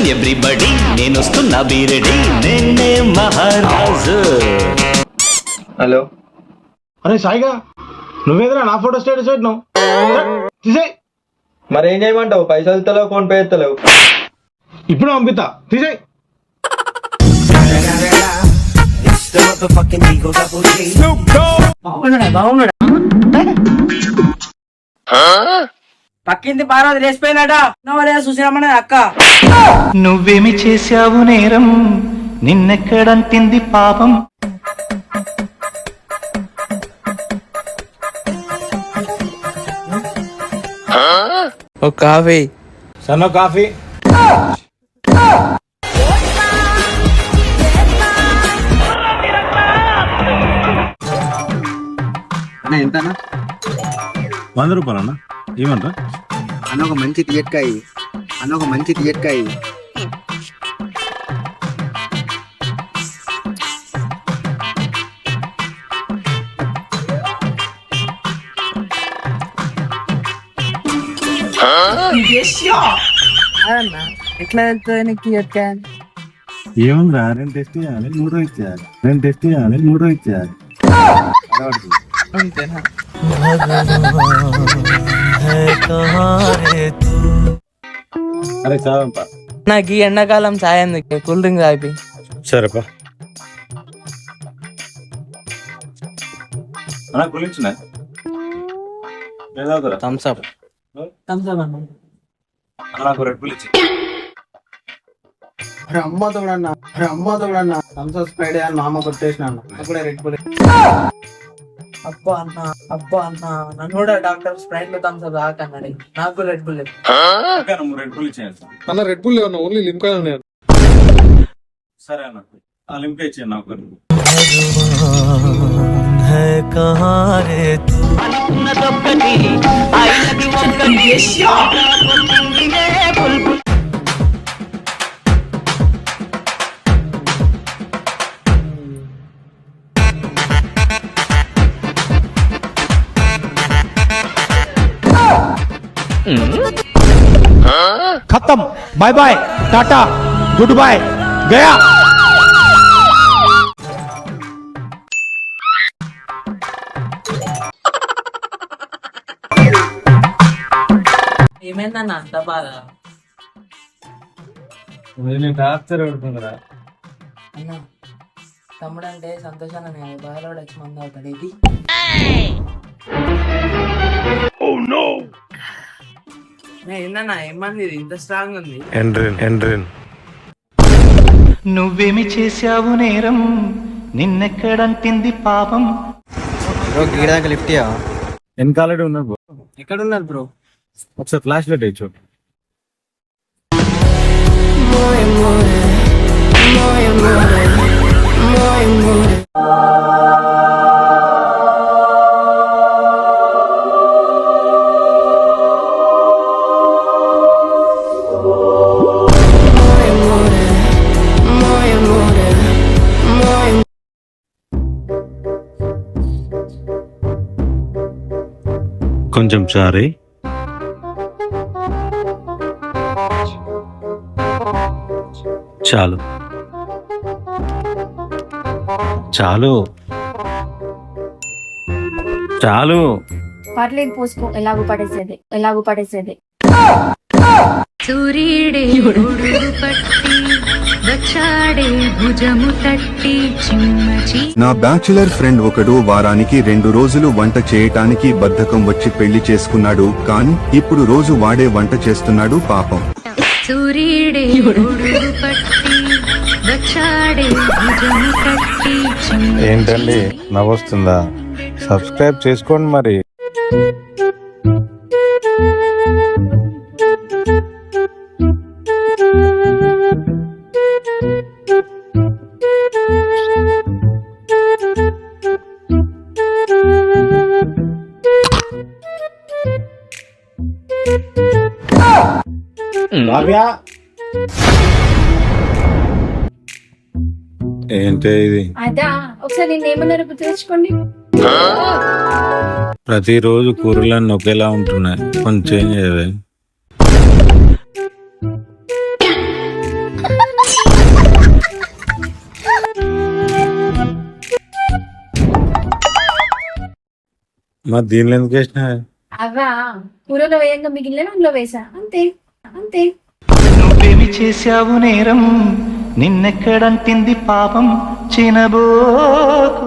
Attention everybody నేను వస్తున్నా బీరెడి నేనే మహారాజు. హలో. అరే సాయిగా నువ్వేదిరా నా ఫోటో స్టేటస్ పెట్టినావు? తీసేయ్. మరి ఏం చేయమంటావు? పైసలు ఇస్తలేవు ఫోన్ పే ఇస్తలేవు ఇప్పుడు పంపిస్తా. తీసేయ్. బాగున్నాడా? బాగున్నాడా? పక్కింటి పార్వతి లేదా చూసిరమ్మని అక్క. నువ్వేమి చేశావు నేరం? నిన్నెక్కడంటింది పాపం? ఒక కాఫీ. సన్న కాఫీ. ఎంతనా వంద రూపాయలు ఏమంటారా? అన్న ఒక మంచి టికెట్కాయి అన్న ఒక మంచి టికెట్కాయి ఎట్లా వెళ్తుంది నీకు ఎక్క ఏముందిరా నేను టెస్ట్ చేయాలి మూడో ఇచ్చేయాలి నేను టెస్ట్ చేయాలి మూడో ఇచ్చేయాలి అంతేనా? అరే చాలంపా నాకు ఈ ఎండాకాలం సాయం కూల్ డ్రింక్ తాగి సరేపా. థమ్స్ అప్ థమ్స్ అప్ అన్న. నాకు రెడ్ బుల్ ఇచ్చి. అరే అమ్మ తోడన్న అరే అమ్మ తోడన్న. థమ్స్అప్ స్ప్రైడ్ అని మా అమ్మ కొట్టేసిన అన్న. కూడా రెడ్ బుల్ అబ్బా అన్న అబ్బా అన్న. నన్ను కూడా డాక్టర్ స్ప్రైట్లో థమ్స్ అప్ తాకన్నాడు నాకు రెడ్ బుల్ రెడ్ బుల్ ఇచ్చేయాలి. అన్న రెడ్ బుల్ లేవన్న ఓన్లీ లిమ్కా ఉన్నాయి సరే అన్న. ఆ లింక్ ఇచ్చేయండి నాకు खत्म bye bye tata good bye गया ఏమైందన్న అంత బాధ నేను టార్చర్ పెడుతుందిరా అన్న తమ్ముడు అంటే సంతోషాన్ని బాధలో కూడా వచ్చి మంది అవుతాడు ఇది ఏందన్నా ఏమంది ఇది ఇంత స్ట్రాంగ్ ఉంది ఎండ్రిన్ ఎండ్రిన్ నువ్వేమి చేశావు నేరం? నిన్నెక్కడంటింది పాపం. గీడదాకా లిఫ్ట్? వెనకాలడే ఉన్నాడు bro. ఎక్కడ ఉన్నారు బ్రో? ఒకసారి ఫ్లాష్ లైట్ ఇచ్చు కొంచెం సారీ. చాలు. చాలు. చాలు. పర్లేదు పోసుకో ఎలాగో పడేసేది ఎలాగో పడేసేది. సూర్యుడే పట్టి నా బ్యాచులర్ ఫ్రెండ్ ఒకడు వారానికి రెండు రోజులు వంట చేయటానికి బద్ధకం వచ్చి పెళ్ళి చేసుకున్నాడు కానీ ఇప్పుడు రోజు వాడే వంట చేస్తున్నాడు పాపం. ఏంటండి? నవ్వొస్తుందా? సబ్స్క్రైబ్ చేసుకోండి మరి. భవ్య ఏంటే ఇది? అదా ఒకసారి నేను ఏమన్నారో గుర్తుపెచ్చుకోండి ప్రతిరోజు కూరలన్నీ ఒకేలా ఉంటున్నాయి. కొంచెం చేంజ్ అయ్యే మరి దీనిలో ఎందుకు వేసిన అవ్వా కూరలో వేయంగా మిగిలిన అందులో వేసా. అంతే అంతే. నువ్వేమి చేశావు నేరం? నిన్నెక్కడంటింది పాపం? చినబోకు.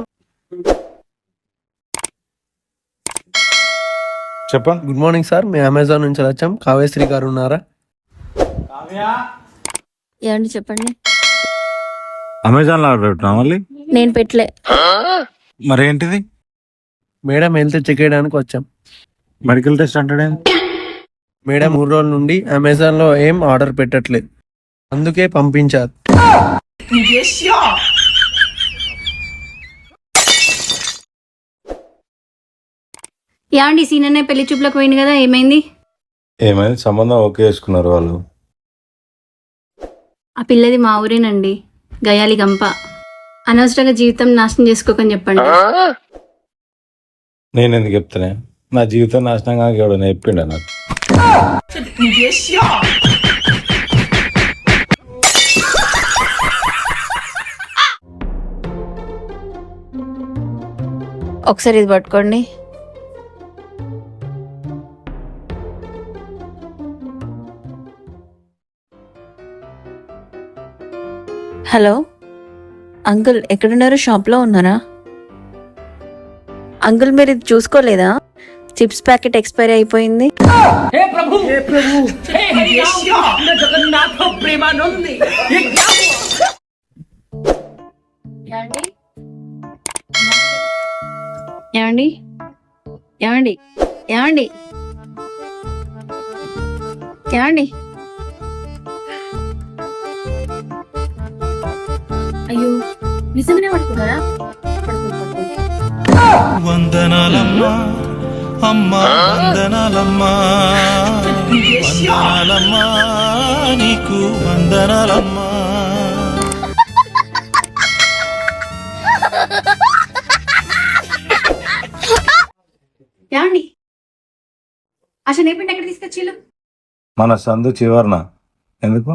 చెప్పండి. గుడ్ మార్నింగ్ సార్ మేము అమెజాన్ నుంచి వచ్చాం. కావ్యశ్రీ గారు ఉన్నారా? ఏమండి చెప్పండి. అమెజాన్లో ఆర్డర్ పెట్టినా మళ్ళీ? నేను పెట్టలే. మరి ఏంటిది మేడం హెల్త్ చెక్ చేయడానికి వచ్చాం. మెడికల్ టెస్ట్ అంటే మేడం మూడు రోజుల నుండి అమెజాన్లో ఏం ఆర్డర్ పెట్టట్లేదు. అందుకే పంపించారు. ఏమండి సీననే పెళ్ళి చూపులకు పోయింది కదా ఏమైంది? ఏమైంది? సంబంధం ఓకే చేసుకున్నారు వాళ్ళు. ఆ పిల్లది మా ఊరేనండి గయాలి గంప. అనవసరంగా జీవితం నాశనం చేసుకోకని చెప్పండి. నేను ఎందుకు చెప్తానే? నా జీవితం నాశనం కాక ఎవడో చెప్పిండ నాకు? ఒకసారి ఇది పట్టుకోండి. హలో అంకుల్ ఎక్కడున్నారు? షాప్లో ఉన్నారా? అంకుల్ మీరు ఇది చూసుకోలేదా? చిప్స్ ప్యాకెట్ ఎక్స్పైరీ అయిపోయింది. ఏమండి? ఏమండి? ఏమండి? ఏమండి? అయ్యో పడుకున్నారా. వందనాలమ్మా. అమ్మా వందనాలమ్మా. వందనాలమ్మా నీకు వందనాలమ్మా. ఏమండి? అసలు నేపిండి ఎక్కడ తీసుకొచ్చిళ్ళు మన సందు చివరన. ఎందుకు?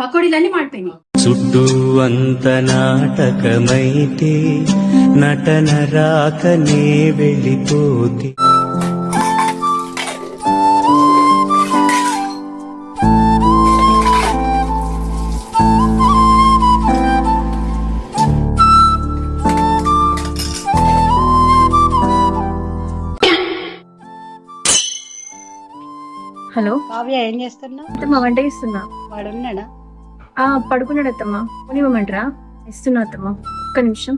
పకోడీలన్నీ మాడిపోయినాయి. చుట్టూ అంత నాటకమైతే నటన రాకనే వెళ్ళిపోతే హలో. కావ్య ఏం చేస్తున్నా అత్తమ్మ వంట ఇస్తున్నా వాడు ఉన్నాడా ఆ పడుకున్నాడు అత్తమ్మ పోనివ్వమంటారా? ఇస్తున్నా అత్తమ్మ. ఒక్క నిమిషం.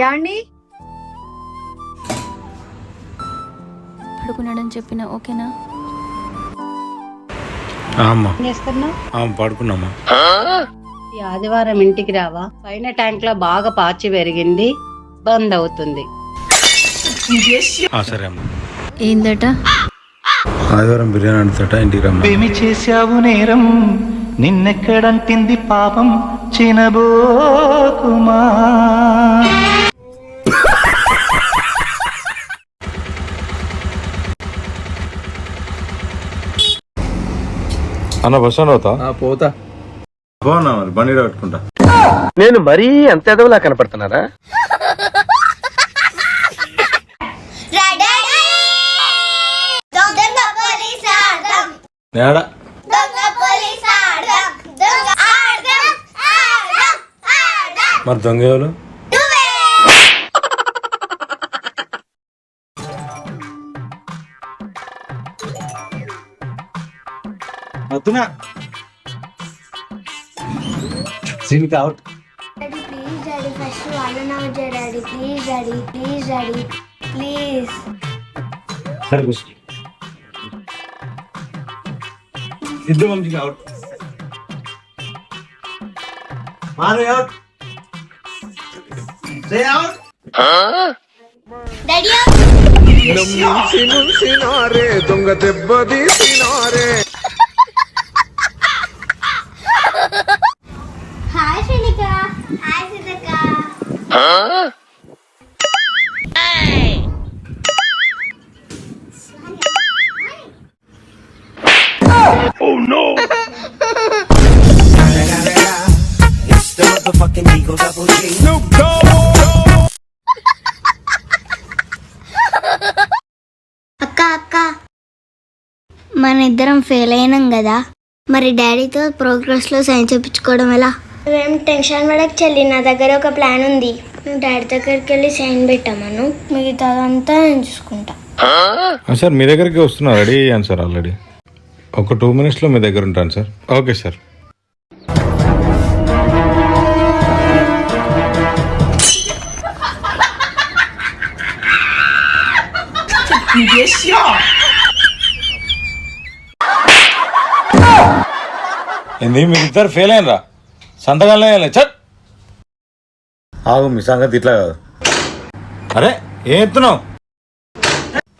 యాండి పడుకున్నాడని చెప్పిన ఓకేనా? అమ్మా. పడుకున్నామా? ఈ ఆదివారం ఇంటికి రావా? పైన ట్యాంక్లో బాగా పాచి పెరిగింది బంద్ అవుతుంది. సరే అమ్మా. ఏందట? ఆదివారం బిర్యానీ వండుతాట ఇంటికి రమ్మా ఏమి చేశావు నేరం నిన్నెక్కడంటింది పాపం చినబోకుమా అన్న బస్ స్టాండ్ అవుతా? పోతా. బాగున్నా మరి బండి కట్టుకుంటా. నేను మరీ అంత ఎదవలా కనపడుతున్నారా నేడా? మరి దొంగ ఎవరు? వద్దునా సీన్కి అవుట్ ప్లీజ్ డాడీ ఫస్ట్ వాళ్ళ daddy please daddy please daddy please సరే కూర్చో ఇద్దరు మంచిగా అవుట్ మారు అవుట్ సే అవుట్ డాడీ దొంగ దెబ్బ తీసినారే motherfucking Eagle Double G. Snoop Dogg. అక్క అక్క. మన ఇద్దరం ఫెయిల్ అయినాం కదా. మరి డాడీతో ప్రోగ్రెస్లో సైన్ చేయించుకోవడం ఎలా? మేం టెన్షన్ పడక చెల్లి నా దగ్గర ఒక ప్లాన్ ఉంది. మేము డాడీ దగ్గరికి వెళ్ళి సైన్ పెట్టామను మిగతాదంతా నేను చూసుకుంటా. సార్ ah, మీ దగ్గరికి వస్తున్నా. రెడీ అయ్యాను సార్ ఆల్రెడీ ఒక టూ మినిట్స్లో మీ దగ్గర ఉంటాను సార్ ఓకే సార్ ఏంది మీరు ఇద్దరు ఫెయిల్ అయినరా? సంతకాలనే వేయాలి చట్! ఆగు మీ సంగతి ఇట్లా కాదు. అరే ఏం ఎత్తున్నావు?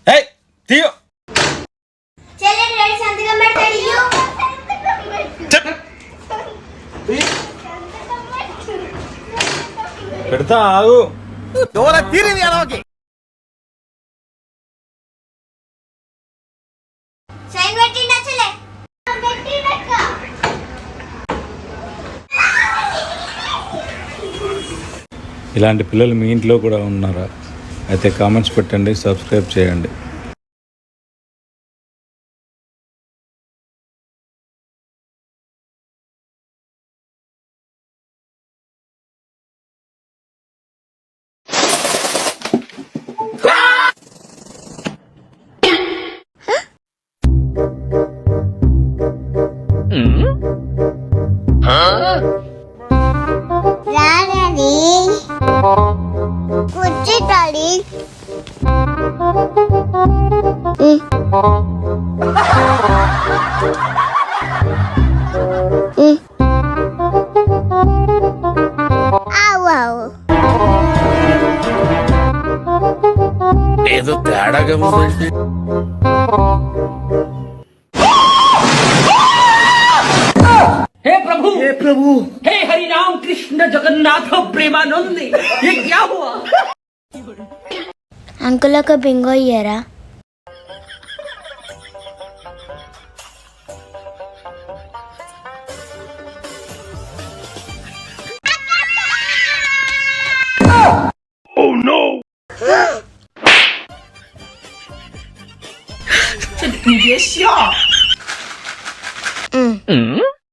ఏయ్ తీయో. పెడతా ఆగు. సైన్ ఇలాంటి పిల్లలు మీ ఇంట్లో కూడా ఉన్నారా? అయితే కామెంట్స్ పెట్టండి సబ్స్క్రైబ్ చేయండి. हे प्रभु हे प्रभु हे हरि राम कृष्ण जगन्नाथ प्रेमानंद ये क्या हुआ अंकल का बिंगो इयरा Oh no! అంకుల్ ఒక బింగో ఇయ్యరా థు.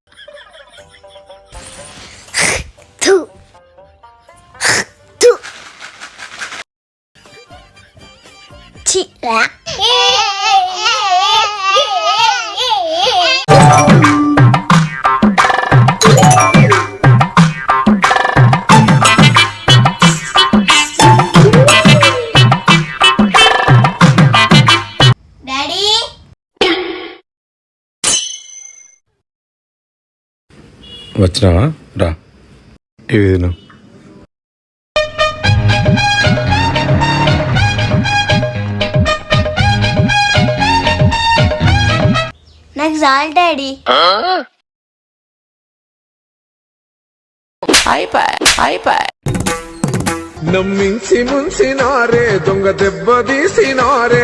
వచ్చినావా? రా. ఇవి తిను నాకు చాలు డాడీ. నమ్మించి ముంచినారే దొంగ దెబ్బ తీసినారే.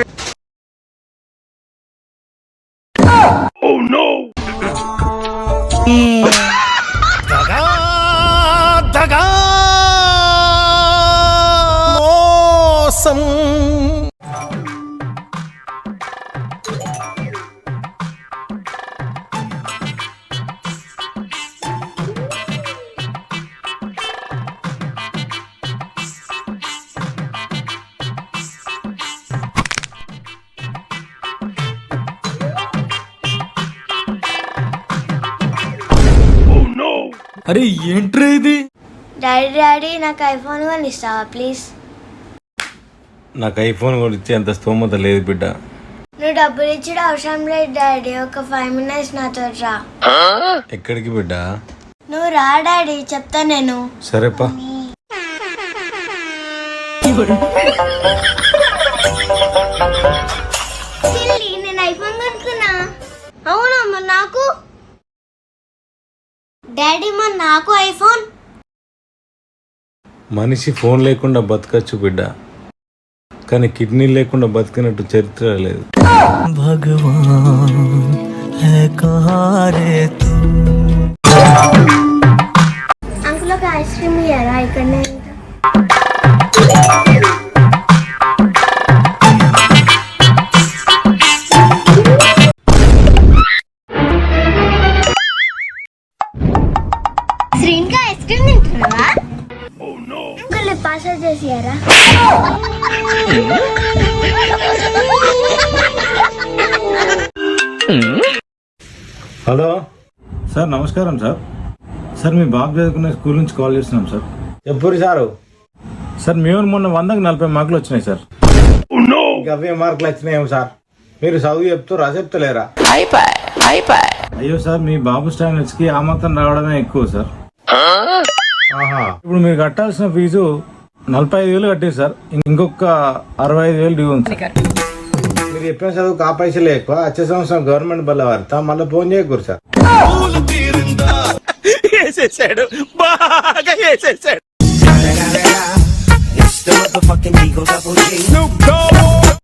అరే ఏంట్రా ఇది? డాడీ డాడీ నాకు ఐఫోన్ కొని ఇస్తావా ప్లీజ్? నాకు ఐఫోన్ కొనిచ్చే అంత స్తోమత లేదు బిడ్డ. నువ్వు డబ్బులు ఇచ్చిన అవసరం లేదు డాడీ. ఒక ఫైవ్ మినిట్స్ నాతో రా. ఎక్కడికి బిడ్డ? నువ్వు రా డాడీ. చెప్తా నేను. సరేపా. మనిషి ఫోన్ లేకుండా బతకచ్చు బిడ్డ. కానీ కిడ్నీ లేకుండా బతికినట్టు చరిత్ర లేదు. అంకుల్ ఐస్ క్రీమ్ ఇయ్యారా నమస్కారం సార్. సార్ మీ బాబు చదువుకునే స్కూల్ నుంచి కాల్ చేస్తున్నాం సార్. చెప్పురి సారు. సార్ మేము మొన్న వందకు నలభై మార్కులు వచ్చినాయి సార్. ఇంకా అవే మార్కులు వచ్చినాయేమో సార్. మీరు చదువు చెప్తూ రా చెప్తలేరా? అయ్యో సార్ మీ బాబు స్టాండర్డ్స్కి ఆ మాత్రం రావడమే ఎక్కువ సార్. ఆహా. ఇప్పుడు మీరు కట్టాల్సిన ఫీజు నలభై ఐదు వేలు కట్టారు సార్. ఇంకొక అరవై ఐదు వేలు డ్యూ ఉంది సార్. మీరు చెప్పిన చదువు ఆ పైసలే ఎక్కువ. వచ్చే సంవత్సరం గవర్నమెంట్ బల్ల వారితా మళ్ళీ ఫోన్ చేయకూరు సార్. వేసేసాడు. బాగా వేసేసాడు.